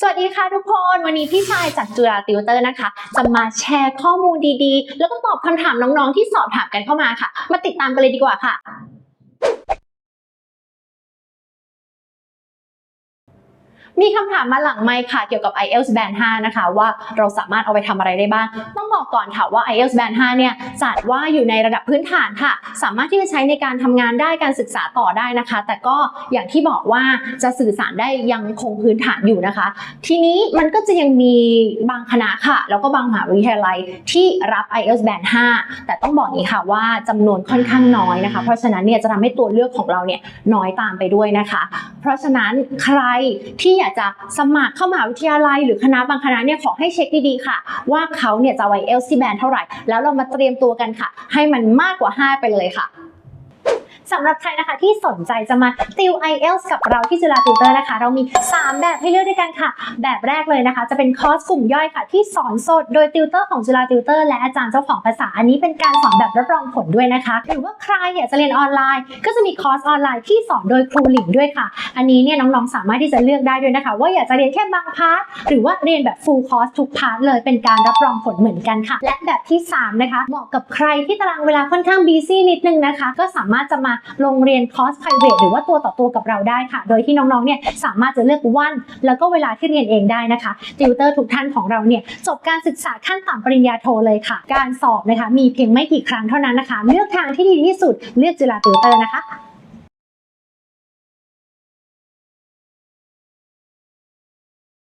สวัสดีค่ะทุกคน วันนี้พี่ชายจากจุฬาติวเตอร์นะคะ จะมาแชร์ข้อมูลดีๆ แล้วก็ตอบคำถามน้องๆที่สอบถามกันเข้ามาค่ะ มาติดตามกันเลยดีกว่าค่ะ มีคำถามมาหลังไมค์ค่ะเกี่ยวกับ IELTS Band 5 นะคะ ว่าเราสามารถเอาไปทำอะไรได้บ้าง ต้องบอกก่อนค่ะว่า IELTS Band 5 เนี่ยจัดว่าอยู่ในระดับพื้นฐานค่ะ สามารถที่จะใช้ในการทำงานได้การศึกษาต่อได้นะคะ แต่ก็อย่างที่บอกว่าจะสื่อสารได้ยังคงพื้นฐานอยู่นะคะ ทีนี้มันก็จะยังมีบางคณะค่ะ แล้วก็บางมหาวิทยาลัยที่รับ IELTS Band 5 แต่ต้องบอกนี้ค่ะว่าจำนวนค่อนข้างน้อยนะคะ เพราะฉะนั้นเนี่ยจะทำให้ตัวเลือกของเราเนี่ยน้อยตามไปด้วยนะคะ เพราะฉะนั้นใครที่อยากจะสมัครเข้ามหาวิทยาลัย หรือคณะบางคณะเนี่ยขอให้เช็คดีๆค่ะ ว่าเขาเนี่ยจะไวเอลซีแบนเท่าไหร่ แล้วเรามาเตรียมตัวกันค่ะ ให้มันมากกว่า 5 ไปเลยค่ะ สำหรับใครนะคะที่สนใจจะมาติว IELTS กับเราที่จุฬาติวเตอร์นะคะ เรามี 3 แบบให้เลือกด้วยกันค่ะ แบบแรกเลยนะคะ จะเป็นคอร์สกลุ่มย่อยค่ะที่สอนสดโดยติวเตอร์ของจุฬาติวเตอร์และอาจารย์เจ้าของภาษาอันนี้เป็นการสอนแบบรับรองผลด้วยนะคะ หรือว่าใครอยากจะเรียนออนไลน์ ก็จะมีคอร์สออนไลน์ที่สอนโดยครูหลิงด้วยค่ะ อันนี้เนี่ยน้องๆสามารถที่จะเลือกได้ด้วยนะคะ ว่าอยากจะเรียนแค่บางพาร์ทหรือว่าเรียนแบบ full course ทุกพาร์ทเลยเป็นการรับรองผลเหมือนกันค่ะ และแบบที่ 3 นะคะ เหมาะกับใครที่ตารางเวลาค่อนข้าง busy นิดนึงนะคะ ก็สามารถจะมาลงเรียนคอร์ส private หรือว่าตัวต่อตัวกับเราได้ค่ะ โดยที่น้องๆเนี่ยสามารถจะเลือกวัน แล้วก็เวลาที่เรียนเองได้นะคะติวเตอร์ทุกท่านของเราเนี่ยจบการศึกษาขั้นต่ำปริญญาโทเลยค่ะ การสอบนะคะมีเพียงไม่กี่ครั้งเท่านั้นนะคะ เลือกทางที่ดีที่สุดเลือกจุฬาติวเตอร์นะคะ